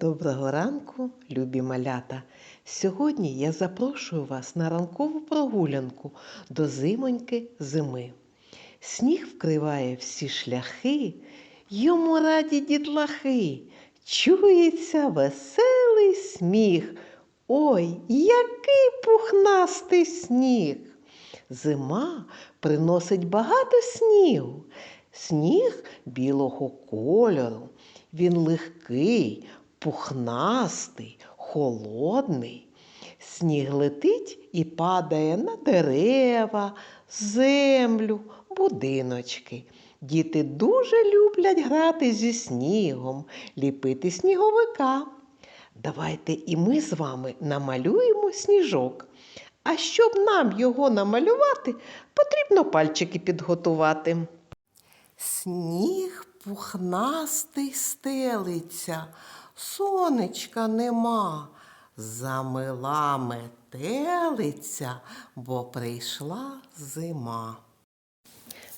Доброго ранку, любі малята! Сьогодні я запрошую вас на ранкову прогулянку до зимоньки зими. Сніг вкриває всі шляхи, йому раді дітлахи, чується веселий сміх. Ой, який пухнастий сніг! Зима приносить багато снігу. Сніг білого кольору. Він легкий, пухнастий, холодний. Сніг летить і падає на дерева, землю, будиночки. Діти дуже люблять грати зі снігом, ліпити сніговика. Давайте і ми з вами намалюємо сніжок. А щоб нам його намалювати, потрібно пальчики підготувати. Сніг пухнастий стелиться, сонечка нема, замила метелиця, бо прийшла зима.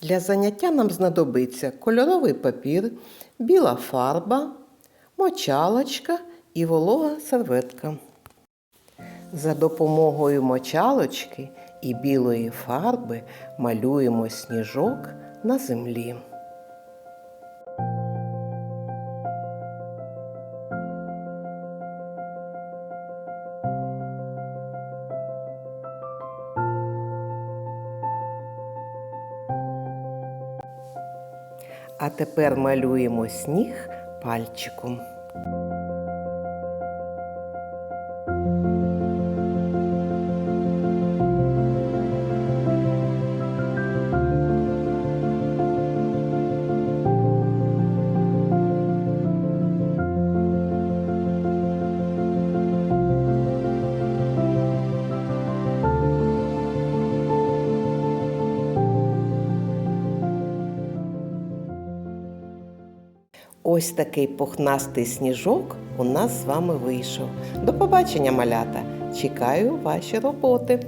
Для заняття нам знадобиться кольоровий папір, біла фарба, мочалочка і волога серветка. За допомогою мочалочки і білої фарби малюємо сніжок на землі. А тепер малюємо сніг пальчиком. Ось такий пухнастий сніжок у нас з вами вийшов. До побачення, малята! Чекаю ваші роботи!